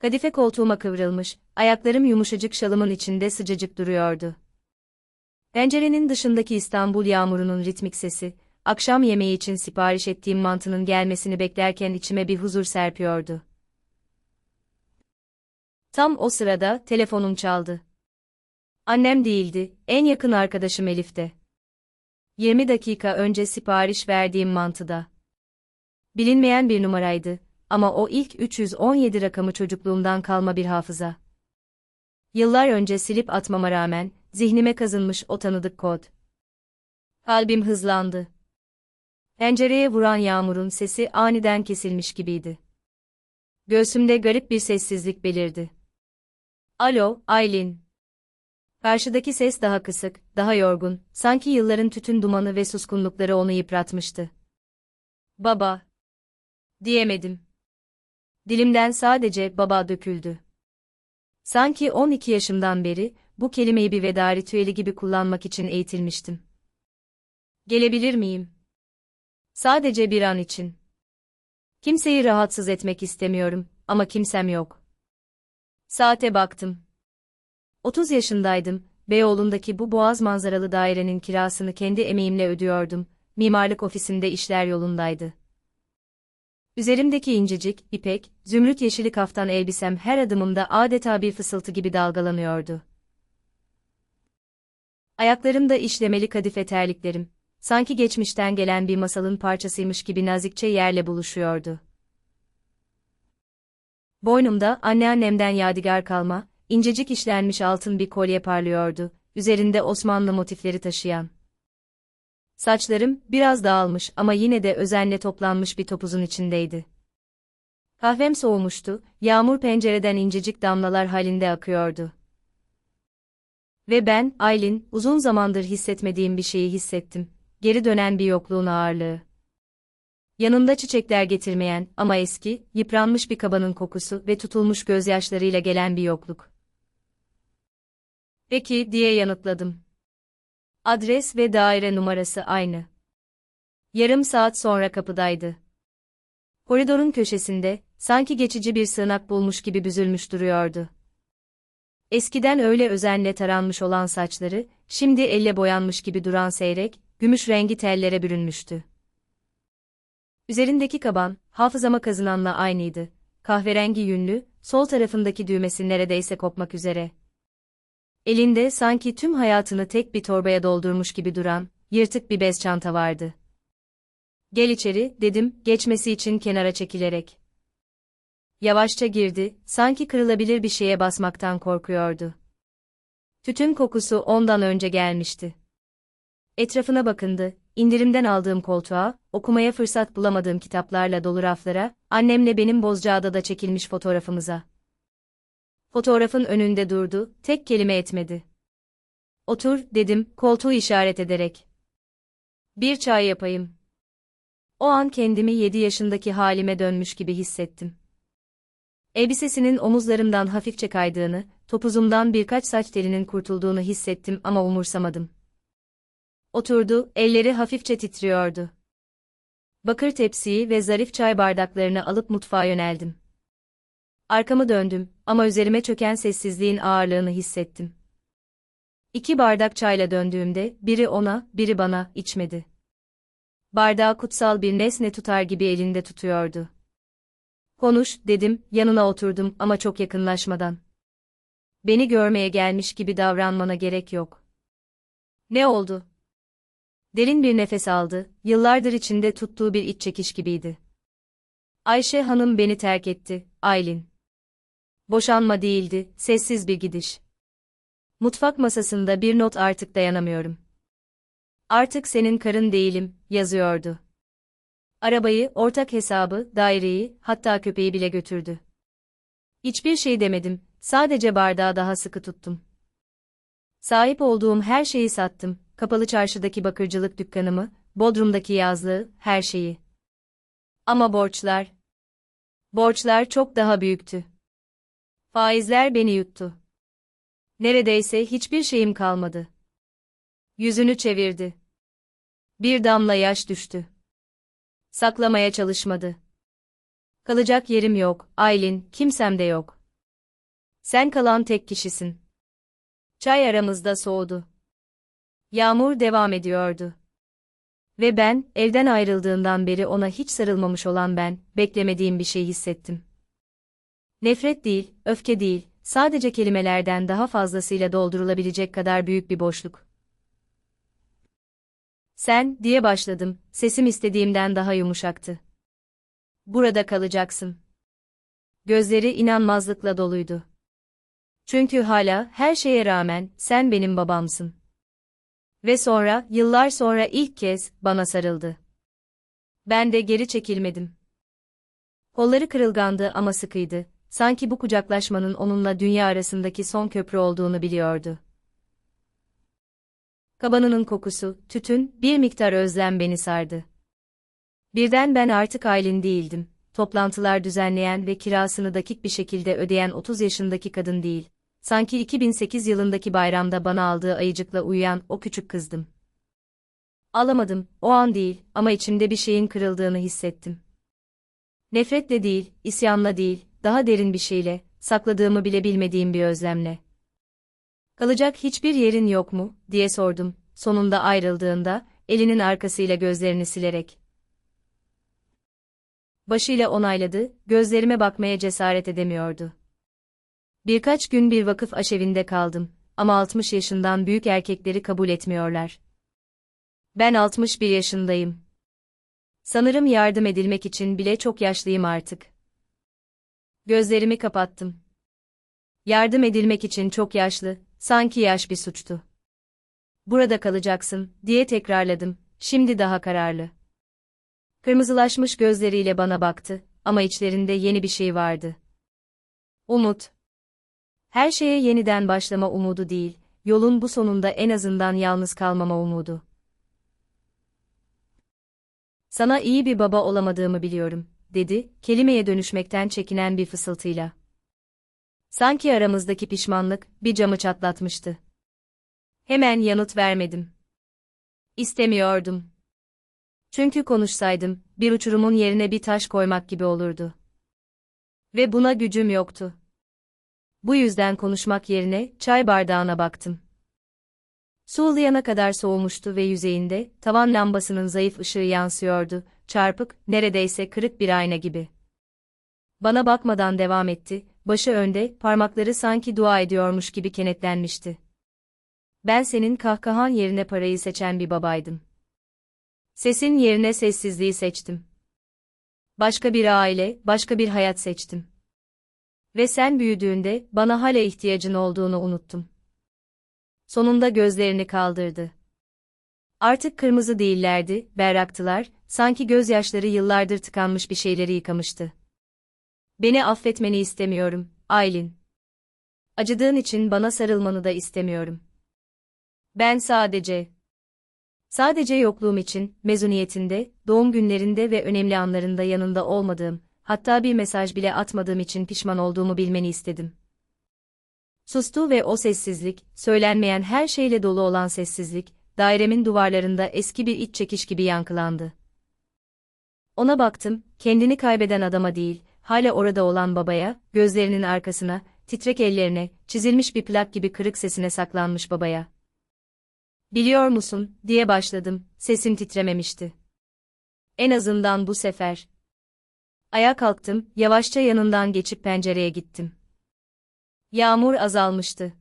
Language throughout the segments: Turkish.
Kadife koltuğuma kıvrılmış, ayaklarım yumuşacık şalımın içinde sıcacık duruyordu. Pencerenin dışındaki İstanbul yağmurunun ritmik sesi, akşam yemeği için sipariş ettiğim mantının gelmesini beklerken içime bir huzur serpiyordu. Tam o sırada telefonum çaldı. Annem değildi, en yakın arkadaşım Elif'te. 20 dakika önce sipariş verdiğim mantıda. Bilinmeyen bir numaraydı ama o ilk 317 rakamı çocukluğumdan kalma bir hafıza. Yıllar önce silip atmama rağmen zihnime kazınmış o tanıdık kod. Kalbim hızlandı. Pencereye vuran yağmurun sesi aniden kesilmiş gibiydi. Göğsümde garip bir sessizlik belirdi. Alo, Aylin. Karşıdaki ses daha kısık, daha yorgun, sanki yılların tütün dumanı ve suskunlukları onu yıpratmıştı. Baba. Diyemedim. Dilimden sadece baba döküldü. Sanki 12 yaşımdan beri bu kelimeyi bir veda ritüeli gibi kullanmak için eğitilmiştim. Gelebilir miyim? Sadece bir an için. Kimseyi rahatsız etmek istemiyorum ama kimsem yok. Saate baktım. 30 yaşındaydım, Beyoğlu'ndaki bu boğaz manzaralı dairenin kirasını kendi emeğimle ödüyordum, mimarlık ofisinde işler yolundaydı. Üzerimdeki incecik, ipek, zümrüt yeşili kaftan elbisem her adımımda adeta bir fısıltı gibi dalgalanıyordu. Ayaklarımda işlemeli kadife terliklerim, sanki geçmişten gelen bir masalın parçasıymış gibi nazikçe yerle buluşuyordu. Boynumda anneannemden yadigar kalma, incecik işlenmiş altın bir kolye parlıyordu, üzerinde Osmanlı motifleri taşıyan. Saçlarım biraz dağılmış ama yine de özenle toplanmış bir topuzun içindeydi. Kahvem soğumuştu, yağmur pencereden incecik damlalar halinde akıyordu. Ve ben, Aylin, uzun zamandır hissetmediğim bir şeyi hissettim. Geri dönen bir yokluğun ağırlığı. Yanında çiçekler getirmeyen ama eski, yıpranmış bir kabanın kokusu ve tutulmuş gözyaşlarıyla gelen bir yokluk. Peki, diye yanıtladım. Adres ve daire numarası aynı. Yarım saat sonra kapıdaydı. Koridorun köşesinde, sanki geçici bir sığınak bulmuş gibi büzülmüş duruyordu. Eskiden öyle özenle taranmış olan saçları, şimdi elle boyanmış gibi duran seyrek, gümüş rengi tellere bürünmüştü. Üzerindeki kaban, hafızama kazınanla aynıydı. Kahverengi yünlü, sol tarafındaki düğmesi neredeyse kopmak üzere. Elinde sanki tüm hayatını tek bir torbaya doldurmuş gibi duran, yırtık bir bez çanta vardı. Gel içeri, dedim, geçmesi için kenara çekilerek. Yavaşça girdi, sanki kırılabilir bir şeye basmaktan korkuyordu. Tütün kokusu ondan önce gelmişti. Etrafına bakındı, indirimden aldığım koltuğa, okumaya fırsat bulamadığım kitaplarla dolu raflara, annemle benim Bozcaada'da çekilmiş fotoğrafımıza. Fotoğrafın önünde durdu, tek kelime etmedi. Otur, dedim, koltuğu işaret ederek. Bir çay yapayım. O an kendimi yedi yaşındaki halime dönmüş gibi hissettim. Elbisesinin omuzlarımdan hafifçe kaydığını, topuzumdan birkaç saç telinin kurtulduğunu hissettim ama umursamadım. Oturdu, elleri hafifçe titriyordu. Bakır tepsiyi ve zarif çay bardaklarını alıp mutfağa yöneldim. Arkamı döndüm ama üzerime çöken sessizliğin ağırlığını hissettim. İki bardak çayla döndüğümde biri ona, biri bana içmedi. Bardağı kutsal bir nesne tutar gibi elinde tutuyordu. Konuş, dedim, yanına oturdum ama çok yakınlaşmadan. Beni görmeye gelmiş gibi davranmana gerek yok. Ne oldu? Derin bir nefes aldı, yıllardır içinde tuttuğu bir iç çekiş gibiydi. Ayşe Hanım beni terk etti, Aylin. Boşanma değildi, sessiz bir gidiş. Mutfak masasında bir not artık dayanamıyorum. Artık senin karın değilim, yazıyordu. Arabayı, ortak hesabı, daireyi, hatta köpeği bile götürdü. Hiçbir şey demedim, sadece bardağı daha sıkı tuttum. Sahip olduğum her şeyi sattım, kapalı çarşıdaki bakırcılık dükkanımı, Bodrum'daki yazlığı, her şeyi. Ama borçlar. Borçlar çok daha büyüktü. Faizler beni yuttu. Neredeyse hiçbir şeyim kalmadı. Yüzünü çevirdi. Bir damla yaş düştü. Saklamaya çalışmadı. Kalacak yerim yok, Aylin, kimsem de yok. Sen kalan tek kişisin. Çay aramızda soğudu. Yağmur devam ediyordu. Ve ben, evden ayrıldığından beri ona hiç sarılmamış olan ben, beklemediğim bir şey hissettim. Nefret değil, öfke değil, sadece kelimelerden daha fazlasıyla doldurulabilecek kadar büyük bir boşluk. Sen, diye başladım, sesim istediğimden daha yumuşaktı. Burada kalacaksın. Gözleri inanmazlıkla doluydu. Çünkü hala, her şeye rağmen, sen benim babamsın. Ve sonra, yıllar sonra ilk kez, bana sarıldı. Ben de geri çekilmedim. Kolları kırılgandı ama sıkıydı. Sanki bu kucaklaşmanın onunla dünya arasındaki son köprü olduğunu biliyordu. Kabanının kokusu, tütün, bir miktar özlem beni sardı. Birden ben artık Aylin değildim. Toplantılar düzenleyen ve kirasını dakik bir şekilde ödeyen 30 yaşındaki kadın değil. Sanki 2008 yılındaki bayramda bana aldığı ayıcıkla uyuyan o küçük kızdım. Alamadım, o an değil ama içimde bir şeyin kırıldığını hissettim. Nefretle değil, isyanla değil, daha derin bir şeyle, sakladığımı bile bilmediğim bir özlemle. Kalacak hiçbir yerin yok mu, diye sordum, sonunda ayrıldığında, elinin arkasıyla gözlerini silerek. Başıyla onayladı, gözlerime bakmaya cesaret edemiyordu. Birkaç gün bir vakıf aşevinde kaldım ama 60 yaşından büyük erkekleri kabul etmiyorlar. Ben 61 yaşındayım. Sanırım yardım edilmek için bile çok yaşlıyım artık. Gözlerimi kapattım. Yardım edilmek için çok yaşlı, sanki yaş bir suçtu. Burada kalacaksın, diye tekrarladım, şimdi daha kararlı. Kırmızılaşmış gözleriyle bana baktı, ama içlerinde yeni bir şey vardı. Umut. Her şeye yeniden başlama umudu değil, yolun bu sonunda en azından yalnız kalmama umudu. Sana iyi bir baba olamadığımı biliyorum, dedi, kelimeye dönüşmekten çekinen bir fısıltıyla. Sanki aramızdaki pişmanlık bir camı çatlatmıştı. Hemen yanıt vermedim. İstemiyordum. Çünkü konuşsaydım, bir uçurumun yerine bir taş koymak gibi olurdu. Ve buna gücüm yoktu. Bu yüzden konuşmak yerine çay bardağına baktım. Su ılıyana kadar soğumuştu ve yüzeyinde tavan lambasının zayıf ışığı yansıyordu, çarpık, neredeyse kırık bir ayna gibi. Bana bakmadan devam etti, başı önde, parmakları sanki dua ediyormuş gibi kenetlenmişti. Ben senin kahkahan yerine parayı seçen bir babaydım. Sesin yerine sessizliği seçtim. Başka bir aile, başka bir hayat seçtim. Ve sen büyüdüğünde bana hala ihtiyacın olduğunu unuttum. Sonunda gözlerini kaldırdı. Artık kırmızı değillerdi, berraktılar, sanki gözyaşları yıllardır tıkanmış bir şeyleri yıkamıştı. Beni affetmeni istemiyorum, Aylin. Acıdığın için bana sarılmanı da istemiyorum. Ben sadece... Sadece yokluğum için, mezuniyetinde, doğum günlerinde ve önemli anlarında yanında olmadığım, hatta bir mesaj bile atmadığım için pişman olduğumu bilmeni istedim. Sustu ve o sessizlik, söylenmeyen her şeyle dolu olan sessizlik, dairemin duvarlarında eski bir iç çekiş gibi yankılandı. Ona baktım, kendini kaybeden adama değil, hala orada olan babaya, gözlerinin arkasına, titrek ellerine, çizilmiş bir plak gibi kırık sesine saklanmış babaya. Biliyor musun, diye başladım, sesim titrememişti. En azından bu sefer. Ayağa kalktım, yavaşça yanından geçip pencereye gittim. Yağmur azalmıştı.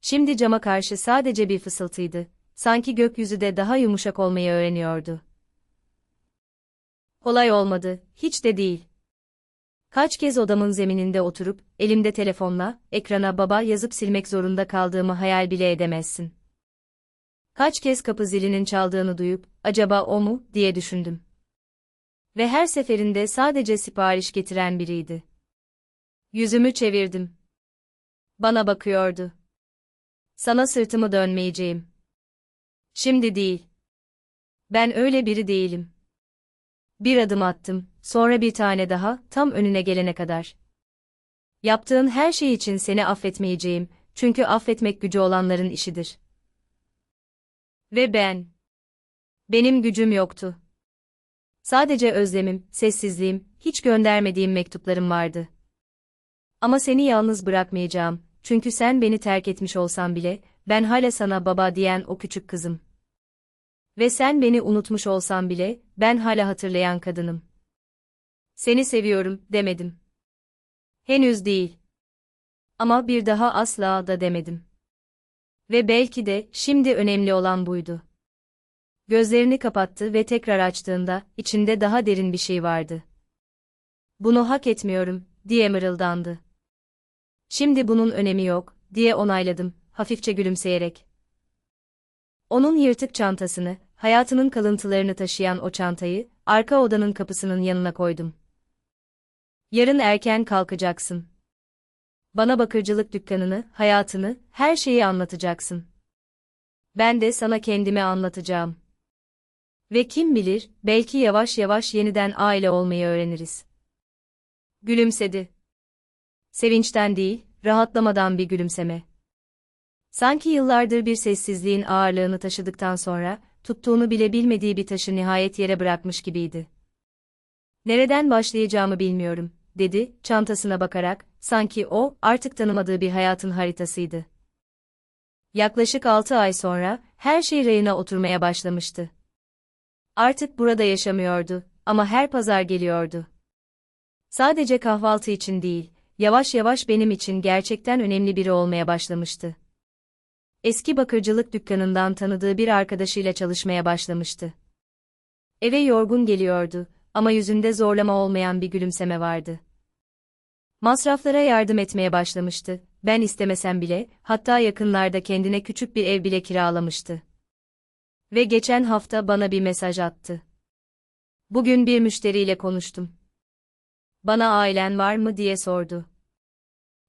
Şimdi cama karşı sadece bir fısıltıydı. Sanki gökyüzü de daha yumuşak olmayı öğreniyordu. Kolay olmadı, hiç de değil. Kaç kez odamın zemininde oturup, elimde telefonla, ekrana baba yazıp silmek zorunda kaldığımı hayal bile edemezsin. Kaç kez kapı zilinin çaldığını duyup, acaba o mu, diye düşündüm. Ve her seferinde sadece sipariş getiren biriydi. Yüzümü çevirdim. Bana bakıyordu. Sana sırtımı dönmeyeceğim. Şimdi değil. Ben öyle biri değilim. Bir adım attım, sonra bir tane daha, tam önüne gelene kadar. Yaptığın her şey için seni affetmeyeceğim, çünkü affetmek gücü olanların işidir. Ve ben. Benim gücüm yoktu. Sadece özlemim, sessizliğim, hiç göndermediğim mektuplarım vardı. Ama seni yalnız bırakmayacağım, çünkü sen beni terk etmiş olsan bile, ben hala sana baba diyen o küçük kızım. Ve sen beni unutmuş olsan bile, ben hala hatırlayan kadınım. Seni seviyorum, demedim. Henüz değil. Ama bir daha asla da demedim. Ve belki de, şimdi önemli olan buydu. Gözlerini kapattı ve tekrar açtığında, içinde daha derin bir şey vardı. Bunu hak etmiyorum, diye mırıldandı. Şimdi bunun önemi yok, diye onayladım, hafifçe gülümseyerek. Onun yırtık çantasını, hayatının kalıntılarını taşıyan o çantayı, arka odanın kapısının yanına koydum. Yarın erken kalkacaksın. Bana bakırcılık dükkanını, hayatını, her şeyi anlatacaksın. Ben de sana kendimi anlatacağım. Ve kim bilir, belki yavaş yavaş yeniden aile olmayı öğreniriz. Gülümsedi. Sevinçten değil, rahatlamadan bir gülümseme. Sanki yıllardır bir sessizliğin ağırlığını taşıdıktan sonra, tuttuğunu bile bilmediği bir taşı nihayet yere bırakmış gibiydi. Nereden başlayacağımı bilmiyorum, dedi, çantasına bakarak, sanki o, artık tanımadığı bir hayatın haritasıydı. Yaklaşık altı ay sonra, her şey rayına oturmaya başlamıştı. Artık burada yaşamıyordu, ama her pazar geliyordu. Sadece kahvaltı için değil, yavaş yavaş benim için gerçekten önemli biri olmaya başlamıştı. Eski bakırcılık dükkanından tanıdığı bir arkadaşıyla çalışmaya başlamıştı. Eve yorgun geliyordu ama yüzünde zorlama olmayan bir gülümseme vardı. Masraflara yardım etmeye başlamıştı. Ben istemesem bile, hatta yakınlarda kendine küçük bir ev bile kiralamıştı. Ve geçen hafta bana bir mesaj attı. Bugün bir müşteriyle konuştum. Bana ailen var mı diye sordu.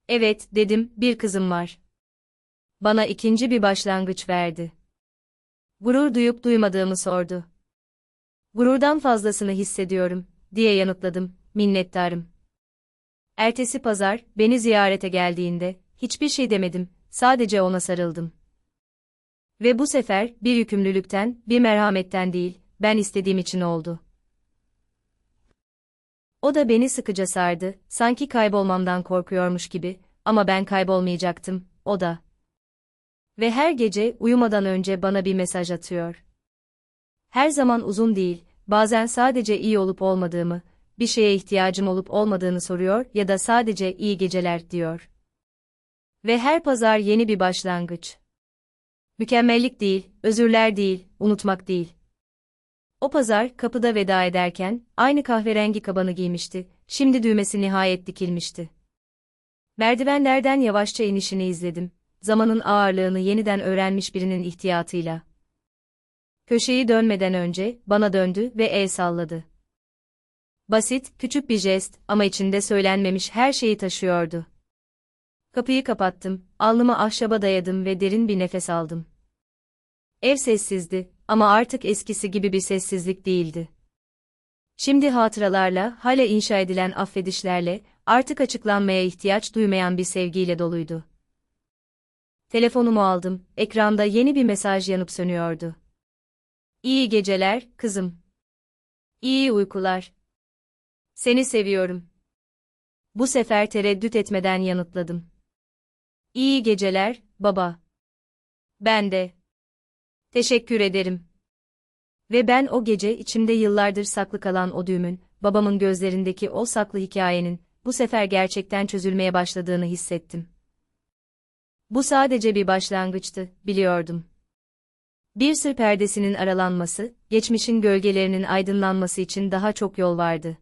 Evet, dedim, bir kızım var. Bana ikinci bir başlangıç verdi. Gurur duyup duymadığımı sordu. Gururdan fazlasını hissediyorum, diye yanıtladım, minnettarım. Ertesi pazar, beni ziyarete geldiğinde, hiçbir şey demedim, sadece ona sarıldım. Ve bu sefer, bir yükümlülükten, bir merhametten değil, ben istediğim için oldu. O da beni sıkıca sardı, sanki kaybolmamdan korkuyormuş gibi, ama ben kaybolmayacaktım, o da. Ve her gece, uyumadan önce bana bir mesaj atıyor. Her zaman uzun değil, bazen sadece iyi olup olmadığımı, bir şeye ihtiyacım olup olmadığını soruyor ya da sadece iyi geceler diyor. Ve her pazar yeni bir başlangıç. Mükemmellik değil, özürler değil, unutmak değil. O pazar kapıda veda ederken aynı kahverengi kabanı giymişti. Şimdi düğmesi nihayet dikilmişti. Merdivenlerden yavaşça inişini izledim. Zamanın ağırlığını yeniden öğrenmiş birinin ihtiyatıyla. Köşeyi dönmeden önce bana döndü ve el salladı. Basit, küçük bir jest ama içinde söylenmemiş her şeyi taşıyordu. Kapıyı kapattım, alnımı ahşaba dayadım ve derin bir nefes aldım. Ev sessizdi ama artık eskisi gibi bir sessizlik değildi. Şimdi hatıralarla, hala inşa edilen affedişlerle, artık açıklanmaya ihtiyaç duymayan bir sevgiyle doluydu. Telefonumu aldım, ekranda yeni bir mesaj yanıp sönüyordu. İyi geceler, kızım. İyi uykular. Seni seviyorum. Bu sefer tereddüt etmeden yanıtladım. İyi geceler, baba. Ben de. Teşekkür ederim. Ve ben o gece içimde yıllardır saklı kalan o düğümün, babamın gözlerindeki o saklı hikayenin, bu sefer gerçekten çözülmeye başladığını hissettim. Bu sadece bir başlangıçtı, biliyordum. Bir sır perdesinin aralanması, geçmişin gölgelerinin aydınlanması için daha çok yol vardı.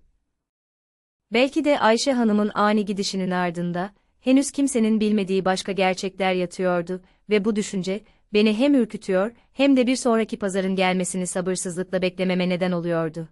Belki de Ayşe Hanım'ın ani gidişinin ardında, henüz kimsenin bilmediği başka gerçekler yatıyordu ve bu düşünce, beni hem ürkütüyor, hem de bir sonraki pazarın gelmesini sabırsızlıkla beklememe neden oluyordu.